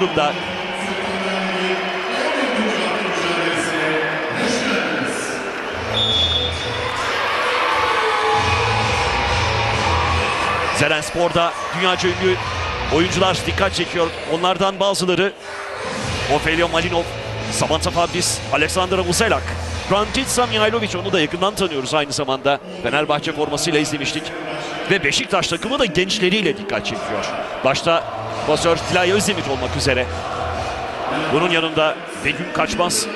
durumda. Zelenspor'da dünyaca ünlü oyuncular dikkat çekiyor. Onlardan bazıları Ofelia Malinov, Samantha Fabris, Aleksandra Muselak, Brantica Mihailovic onu da yakından tanıyoruz aynı zamanda. Fenerbahçe formasıyla izlemiştik. Ve Beşiktaş takımı da gençleriyle dikkat çekiyor. Başta pasör Dilay Özdemir olmak üzere. Bunun yanında Begüm Kaçmaz,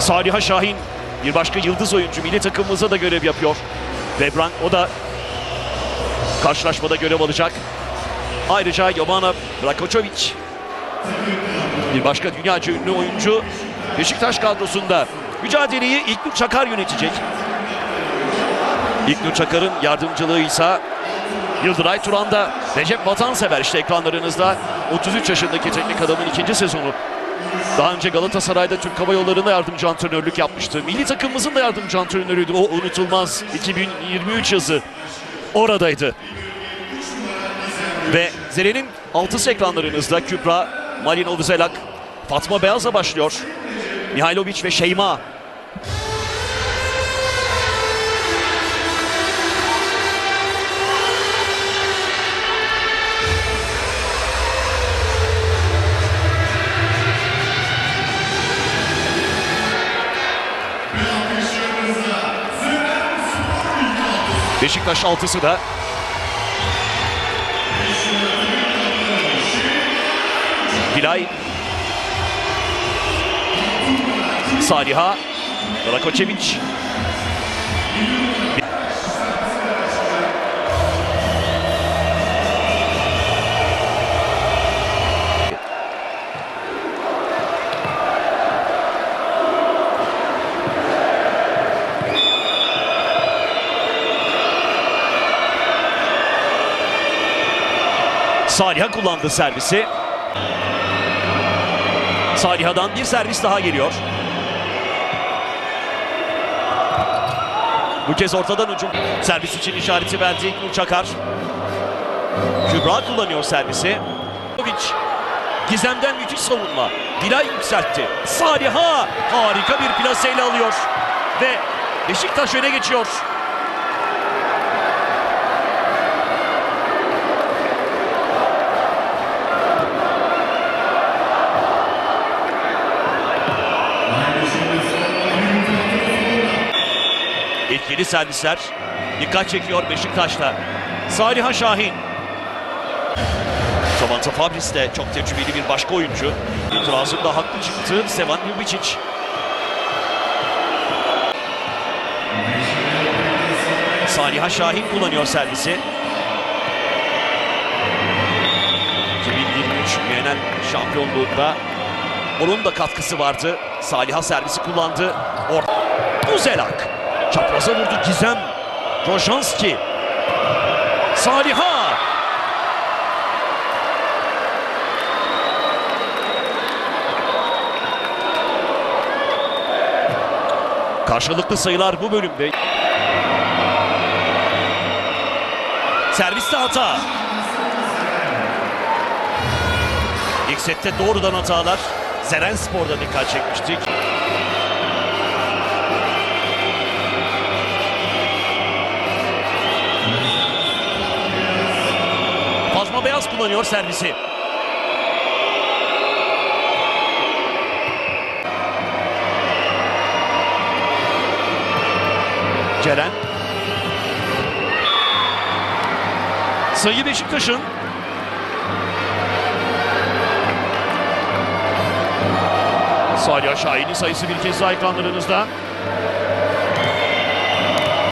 Saliha Şahin bir başka yıldız oyuncu milli takımımıza da görev yapıyor. Debran o da karşılaşmada görev alacak. Ayrıca Jovana Brakočović bir başka dünyaca ünlü oyuncu Beşiktaş kadrosunda mücadeleyi İlknur Çakar yönetecek. İlknur Çakar'ın yardımcılığı ise Yıldıray Turan'da Recep Vatansever işte ekranlarınızda 33 yaşındaki teknik adamın ikinci sezonu. Daha önce Galatasaray'da Türk Hava Yolları'nda yardımcı antrenörlük yapmıştı. Milli takımımızın da yardımcı antrenörüydü. O unutulmaz 2023 yazı oradaydı. Ve Zeren'in altısı ekranlarınızda Kübra, Malin Zelak, Fatma Beyaz'la başlıyor. Mihailovic ve Şeyma. Beşiktaş altısı da. Dilay Saliha. Rakoçeviç Saliha kullandı servisi. Saliha'dan bir servis daha geliyor. Bu kez ortadan hücum. Servis için işareti verdi İlknur Çakar. Kübra kullanıyor servisi. Gizem'den müthiş savunma. Dilay yükseltti. Saliha harika bir plaseyle alıyor. Ve Beşiktaş öne geçiyor. Etkili servisler dikkat çekiyor Beşiktaş'ta. Saliha Şahin. Samantha Fabris de çok tecrübeli bir başka oyuncu. İtirazında haklı çıktı Sevan Ljubicic. Saliha Şahin kullanıyor servisi. 2023 genel şampiyonluğunda onun da katkısı vardı. Saliha servisi kullandı. Or Uzelak. Çapraza vurdu Gizem. Rojanski. Saliha. Karşılıklı sayılar bu bölümde. Serviste hata. İlk sette doğrudan hatalar. Zeren Spor'da dikkat çekmiştik. Fazma Beyaz kullanıyor servisi. Ceren. Sayı Beşiktaş'ın. Salih Şahin'in sayısı bir kez daha ekranlarınızda.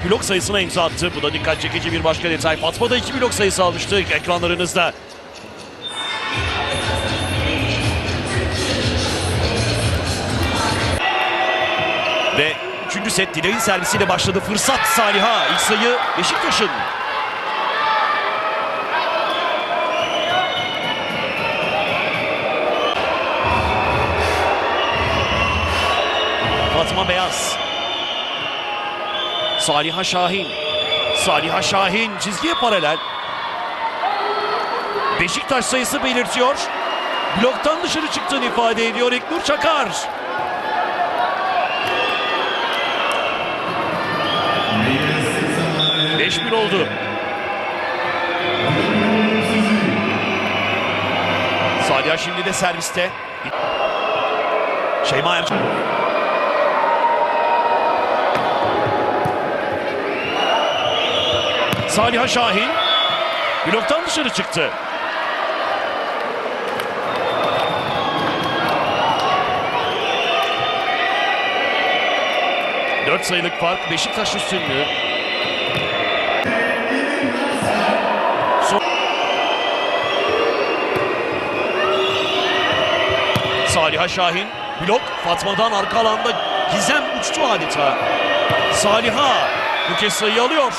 Blok sayısına imza attı. Bu da dikkat çekici bir başka detay. Fatma da iki blok sayısı almıştı ekranlarınızda. Ve üçüncü set Dilay'ın servisiyle başladı. Fırsat Saliha. İlk sayı Beşiktaş'ın. Fatma Beyaz. Saliha Şahin. Saliha Şahin çizgiye paralel. Beşiktaş sayısı belirtiyor. Bloktan dışarı çıktığını ifade ediyor İknur Çakar. Beş bir oldu. Salih şimdi de serviste. Şeyma Ercan. Saliha Şahin bloktan dışarı çıktı. Dört sayılık fark Beşiktaş üstünlüğü. Son- Saliha Şahin blok Fatma'dan arka alanda Gizem uçtu adeta. Saliha bu kez sayı alıyor.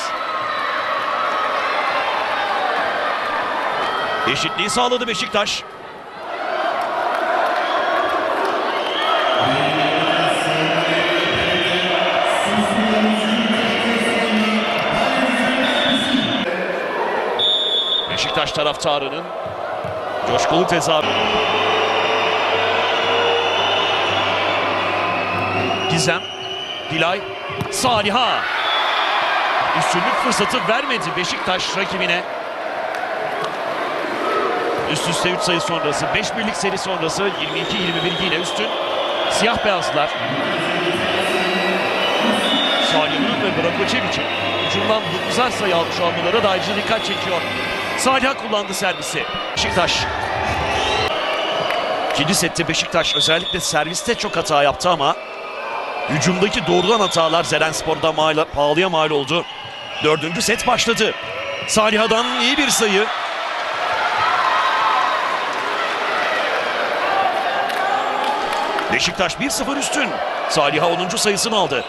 Eşitliği sağladı Beşiktaş. Beşiktaş taraftarının coşkulu tezahürü. Gizem, Dilay, Saliha. Üstünlük fırsatı vermedi Beşiktaş rakibine. Üst üste 3 sayı sonrası, 5 birlik seri sonrası 22-21 yine üstün. Siyah beyazlar. Salih'in ve Brakoçevic'in hücumdan 9'ar sayı almış olmaları da ayrıca dikkat çekiyor. Salih kullandı servisi. Beşiktaş. İkinci sette Beşiktaş özellikle serviste çok hata yaptı ama hücumdaki doğrudan hatalar Zerenspor'da mal, pahalıya mal oldu. Dördüncü set başladı. Saliha'dan iyi bir sayı. Beşiktaş 1-0 üstün. Saliha 10. sayısını aldı.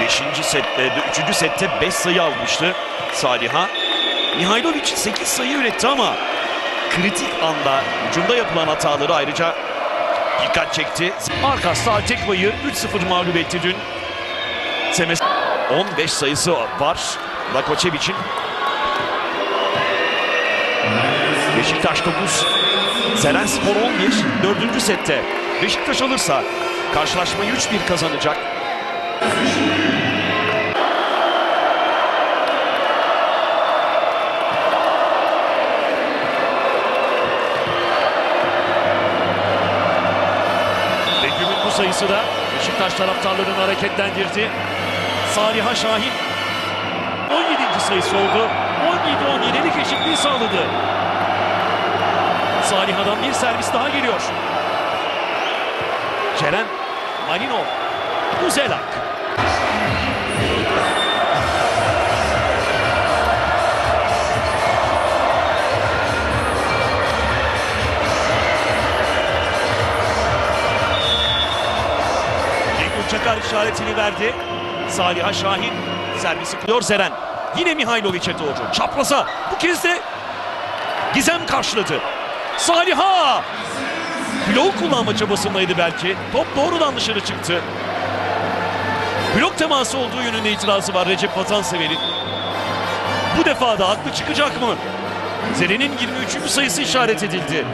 Beşinci sette, üçüncü sette 5 sayı almıştı Saliha. Mihailovic 8 sayı üretti ama kritik anda hücumda yapılan hataları ayrıca dikkat çekti. Arkas'ta Altekva'yı 3-0 mağlup etti dün. Semes 15 sayısı var Lakoçevic'in. Beşiktaş 9, Zelenspor 11, 4. sette. Beşiktaş alırsa karşılaşmayı 3-1 kazanacak. Begüm'ün bu sayısı da Beşiktaş taraftarlarını hareketlendirdi. Saliha Şahin 17. sayısı oldu. 17-17'lik eşitliği sağladı. Saliha'dan bir servis daha geliyor. Ceren Malinov. Uzelak. Çakar işaretini verdi. Saliha Şahin servisi kılıyor Zeren. Yine Mihailovic'e doğru. Çapraza. Bu kez de Gizem karşıladı. Saliha! Blok kullanma çabasındaydı belki. Top doğrudan dışarı çıktı. Blok teması olduğu yönünde itirazı var Recep Vatansever'in. Bu defa da haklı çıkacak mı? Zeren'in 23. sayısı işaret edildi.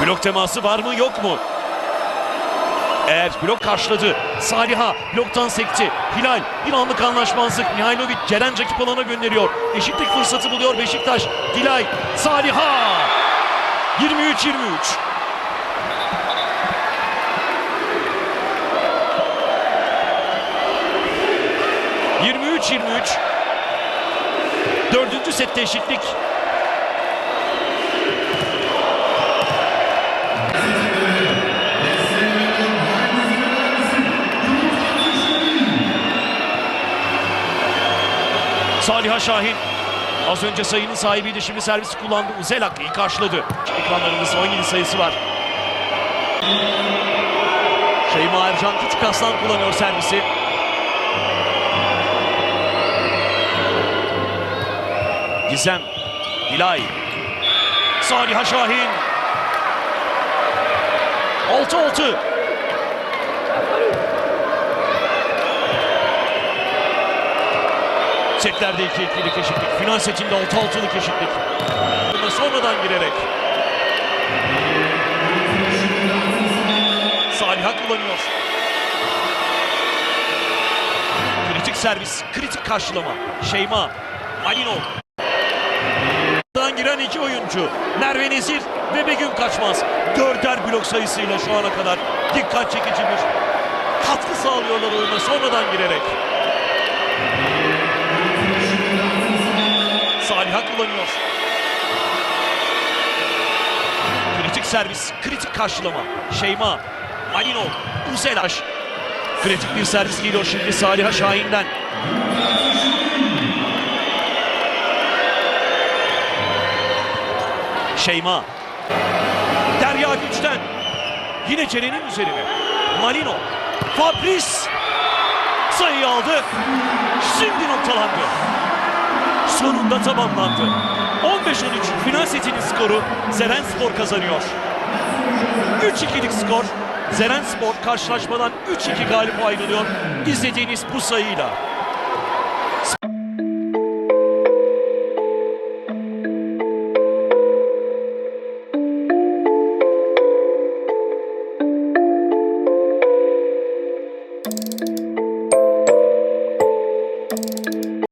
Blok teması var mı yok mu? Eğer blok karşıladı. Saliha bloktan sekti. Hilal bir anlık anlaşmazlık. Mihailovic Ceren rakip alana gönderiyor. Eşitlik fırsatı buluyor Beşiktaş. Dilay, Saliha. 23-23. ...23-23... ...dördüncü sette eşitlik... Saliha Şahin az önce sayının sahibiydi şimdi servisi kullandı. Uzelak iyi karşıladı. Ekranlarımızda 17 sayısı var. Şeyma Ercan Küçük Aslan kullanıyor servisi. Gizem, Dilay, Saliha Şahin. 6-6. Erkeklerde 2-2'lik eşitlik. Final setinde 6-6'lık eşitlik. Sonradan girerek. Saliha kullanıyor. Kritik servis, kritik karşılama. Şeyma, Malinov. Dan giren iki oyuncu. Merve Nezir ve Begüm Kaçmaz. Dörder blok sayısıyla şu ana kadar dikkat çekici bir katkı sağlıyorlar oyuna sonradan girerek. Saliha kullanıyor. Kritik servis, kritik karşılama. Şeyma, Malinov, Uzelaş. Kritik bir servis geliyor şimdi Saliha Şahin'den. Şeyma. Derya Güç'ten. Yine Ceren'in üzerine. Malino. Fabrice. Sayıyı aldı. Şimdi noktalandı. Sonunda tamamlandı. 15-13 final setinin skoru Zeren Spor kazanıyor. 3-2'lik skor. Zeren Spor karşılaşmadan 3-2 galip ayrılıyor. İzlediğiniz bu sayıyla.